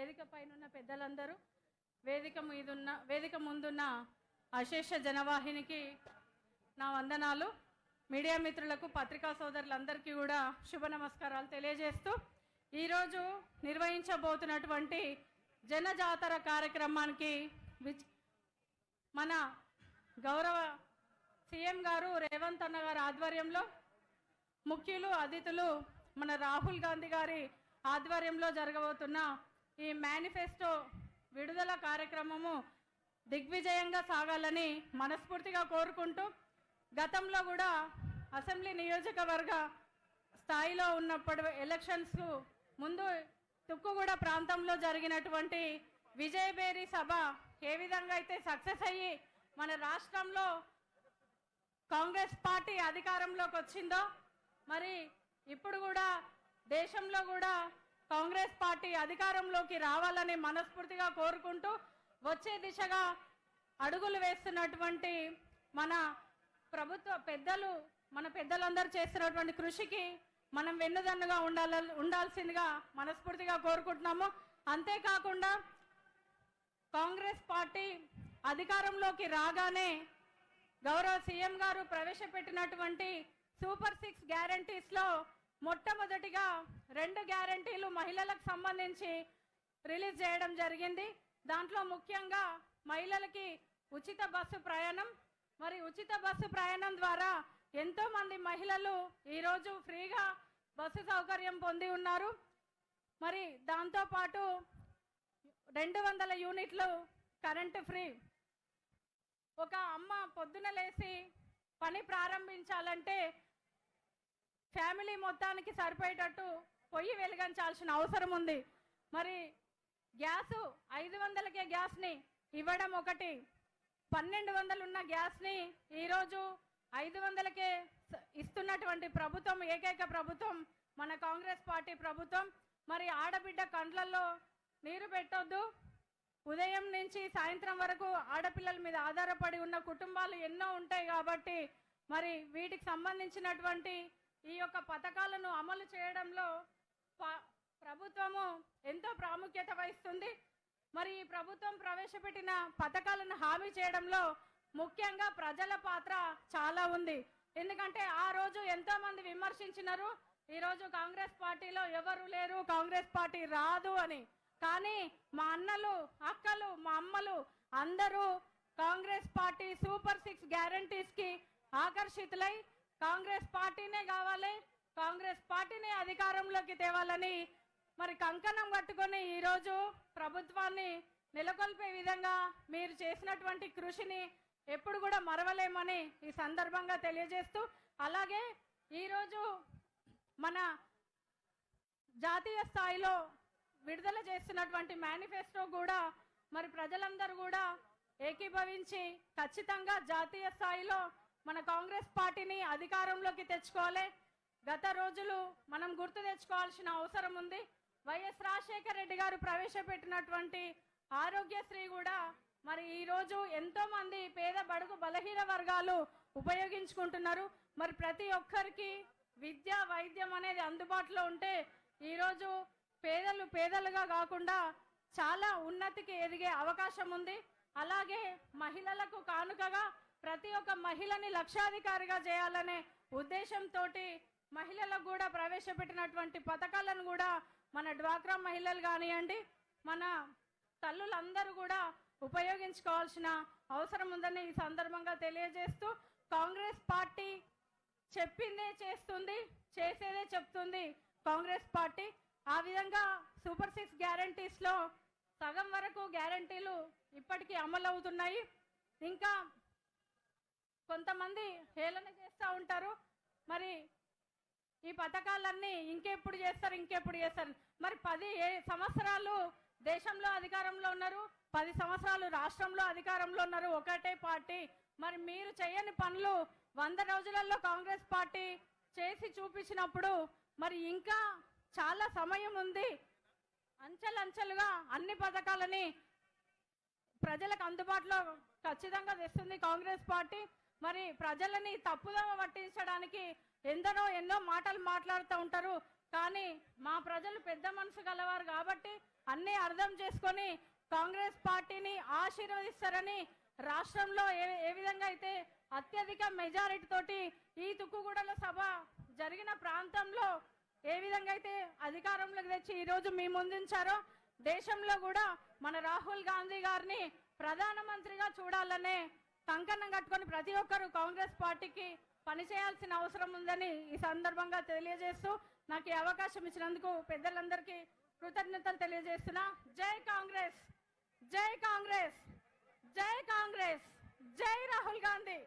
వేదిక పైన ఉన్న పెద్దలందరూ వేదిక మీదున్న వేదిక ముందున్న అశేష జనవాహినికి నా వందనాలు. మీడియా మిత్రులకు పత్రికా సోదరులందరికీ కూడా శుభ నమస్కారాలు తెలియజేస్తూ ఈరోజు నిర్వహించబోతున్నటువంటి జనజాతర కార్యక్రమానికి విచ్ మన గౌరవ సీఎం గారు రేవంత్ అన్న గారి ఆధ్వర్యంలో ముఖ్యులు అతిథులు మన రాహుల్ గాంధీ గారి ఆధ్వర్యంలో జరగబోతున్న ఈ మేనిఫెస్టో విడుదల కార్యక్రమము దిగ్విజయంగా సాగాలని మనస్ఫూర్తిగా కోరుకుంటూ గతంలో కూడా అసెంబ్లీ నియోజకవర్గ స్థాయిలో ఉన్నప్పుడు ఎలక్షన్స్ ముందు తుక్కుగూడ ప్రాంతంలో జరిగినటువంటి విజయబేరి సభ ఏ విధంగా అయితే సక్సెస్ అయ్యి మన రాష్ట్రంలో కాంగ్రెస్ పార్టీ అధికారంలోకి వచ్చిందో మరి ఇప్పుడు కూడా దేశంలో కూడా కాంగ్రెస్ పార్టీ అధికారంలోకి రావాలని మనస్ఫూర్తిగా కోరుకుంటూ వచ్చే దిశగా అడుగులు వేస్తున్నటువంటి మన ప్రభుత్వ పెద్దలు మన పెద్దలందరూ చేస్తున్నటువంటి కృషికి మనం వెన్నుదన్నుగా ఉండాల ఉండాల్సిందిగా మనస్ఫూర్తిగా కోరుకుంటున్నాము. అంతేకాకుండా కాంగ్రెస్ పార్టీ అధికారంలోకి రాగానే గౌరవ సీఎం గారు ప్రవేశపెట్టినటువంటి సూపర్ సిక్స్ గ్యారంటీస్లో మొట్టమొదటిగా రెండు గ్యారంటీలు మహిళలకు సంబంధించి రిలీజ్ చేయడం జరిగింది. దాంట్లో ముఖ్యంగా మహిళలకి ఉచిత బస్సు ప్రయాణం. మరి ఉచిత బస్సు ప్రయాణం ద్వారా ఎంతో మంది మహిళలు ఈరోజు ఫ్రీగా బస్సు సౌకర్యం పొంది ఉన్నారు. మరి దాంతోపాటు రెండు వందల యూనిట్లు కరెంటు ఫ్రీ. ఒక అమ్మ పొద్దున లేచి పని ప్రారంభించాలంటే ఫ్యామిలీ మొత్తానికి సరిపోయేటట్టు పొయ్యి వెలిగించాల్సిన అవసరం ఉంది. మరి గ్యాసు ఐదు వందలకే గ్యాస్ని ఇవ్వడం ఒకటి పన్నెండు వందలు ఉన్న గ్యాస్ని ఈరోజు ఐదు వందలకే ఇస్తున్నటువంటి ప్రభుత్వం ఏకైక ప్రభుత్వం మన కాంగ్రెస్ పార్టీ ప్రభుత్వం. మరి ఆడబిడ్డ కండ్లల్లో నీరు పెట్టొద్దు. ఉదయం నుంచి సాయంత్రం వరకు ఆడపిల్లల మీద ఆధారపడి ఉన్న కుటుంబాలు ఎన్నో ఉంటాయి కాబట్టి మరి వీటికి సంబంధించినటువంటి ఈ యొక్క పథకాలను అమలు చేయడంలో ప- ప్రభుత్వము ఎంతో ప్రాముఖ్యత వహిస్తుంది. మరి ఈ ప్రభుత్వం ప్రవేశపెట్టిన పథకాలను హామీ చేయడంలో ముఖ్యంగా ప్రజల పాత్ర చాలా ఉంది. ఎందుకంటే ఆ రోజు ఎంతో మంది విమర్శించినారు ఈరోజు కాంగ్రెస్ పార్టీలో ఎవరు లేరు కాంగ్రెస్ పార్టీ రాదు అని. కానీ మా అన్నలు అక్కలు మా అమ్మలు అందరూ కాంగ్రెస్ పార్టీ సూపర్ సిక్స్ గ్యారంటీస్కి ఆకర్షితులై కాంగ్రెస్ పార్టీనే కావాలి కాంగ్రెస్ పార్టీని అధికారంలోకి తేవాలని మరి కంకణం కట్టుకొని ఈరోజు ప్రభుత్వాన్ని నెలకొల్పే విధంగా మీరు చేసినటువంటి కృషిని ఎప్పుడు కూడా మరవలేమని ఈ సందర్భంగా తెలియజేస్తూ అలాగే ఈరోజు మన జాతీయ స్థాయిలో విడుదల చేస్తున్నటువంటి మేనిఫెస్టో కూడా మరి ప్రజలందరూ కూడా ఏకీభవించి ఖచ్చితంగా జాతీయ స్థాయిలో మన కాంగ్రెస్ పార్టీని అధికారంలోకి తెచ్చుకోవాలి. గత రోజులు మనం గుర్తు తెచ్చుకోవాల్సిన అవసరం ఉంది. వైఎస్ రాజశేఖర రెడ్డి గారు ప్రవేశపెట్టినటువంటి ఆరోగ్యశ్రీ కూడా మరి ఈ రోజు ఎంతో మంది పేద బడుగు బలహీన వర్గాలు ఉపయోగించుకుంటున్నారు. మరి ప్రతి ఒక్కరికి విద్య వైద్యం అనేది అందుబాటులో ఉంటే ఈరోజు పేదలు పేదలుగా కాకుండా చాలా ఉన్నతికి ఎదిగే అవకాశం ఉంది. అలాగే మహిళలకు కానుకగా ప్రతి ఒక్క మహిళని లక్షాధికారిగా చేయాలనే ఉద్దేశంతో మహిళలకు కూడా ప్రవేశపెట్టినటువంటి పథకాలను కూడా మన డ్వాక్రా మహిళలు కానివ్వండి మన తల్లులందరూ కూడా ఉపయోగించుకోవాల్సిన అవసరం ఉందని ఈ సందర్భంగా తెలియజేస్తూ కాంగ్రెస్ పార్టీ చెప్పిందే చేస్తుంది చేసేదే చెప్తుంది కాంగ్రెస్ పార్టీ. ఆ విధంగా సూపర్ సిక్స్ గ్యారంటీస్లో సగం వరకు గ్యారంటీలు ఇప్పటికీ అమలు అవుతున్నాయి ఇంకా కొంతమంది హేళన చేస్తూ ఉంటారు. మరి ఈ పథకాలన్నీ ఇంకెప్పుడు చేస్తారు ఇంకెప్పుడు చేస్తారు? మరి పది ఏ- సంవత్సరాలు దేశంలో అధికారంలో ఉన్నారు పది సంవత్సరాలు రాష్ట్రంలో అధికారంలో ఉన్నారు ఒకటే పార్టీ. మరి మీరు చేయని పనులు వంద రోజులలో కాంగ్రెస్ పార్టీ చేసి చూపించినప్పుడు మరి ఇంకా చాలా సమయం ఉంది. అంచెలంచెలుగా అన్ని పథకాలని ప్రజలకు అందుబాటులో ఖచ్చితంగా తెస్తుంది కాంగ్రెస్ పార్టీ. మరి ప్రజలని తప్పుదోవ పట్టించడానికి ఎందరో ఎన్నో మాటలు మాట్లాడుతూ ఉంటారు. కానీ మా ప్రజలు పెద్ద మనసు గలవారు కాబట్టి అన్నీ అర్థం చేసుకొని కాంగ్రెస్ పార్టీని ఆశీర్వదిస్తారని రాష్ట్రంలో ఏ ఏ విధంగా అయితే అత్యధిక మెజారిటీ తోటి ఈ తుక్కుగూడల సభ జరిగిన ప్రాంతంలో ఏ విధంగా అయితే అధికారంలోకి తెచ్చి ఈరోజు మీ ముందుంచారో దేశంలో కూడా మన రాహుల్ గాంధీ గారిని ప్రధానమంత్రిగా చూడాలనే కంకణం కట్టుకొని ప్రతి ఒక్కరు కాంగ్రెస్ పార్టీకి పనిచేయాల్సిన అవసరం ఉందని ఈ సందర్భంగా తెలియజేస్తూ నాకు ఈ అవకాశం ఇచ్చినందుకు పెద్దలందరికీ కృతజ్ఞతలు తెలియజేస్తున్నా. జై కాంగ్రెస్! జై కాంగ్రెస్! జై కాంగ్రెస్! జై రాహుల్ గాంధీ!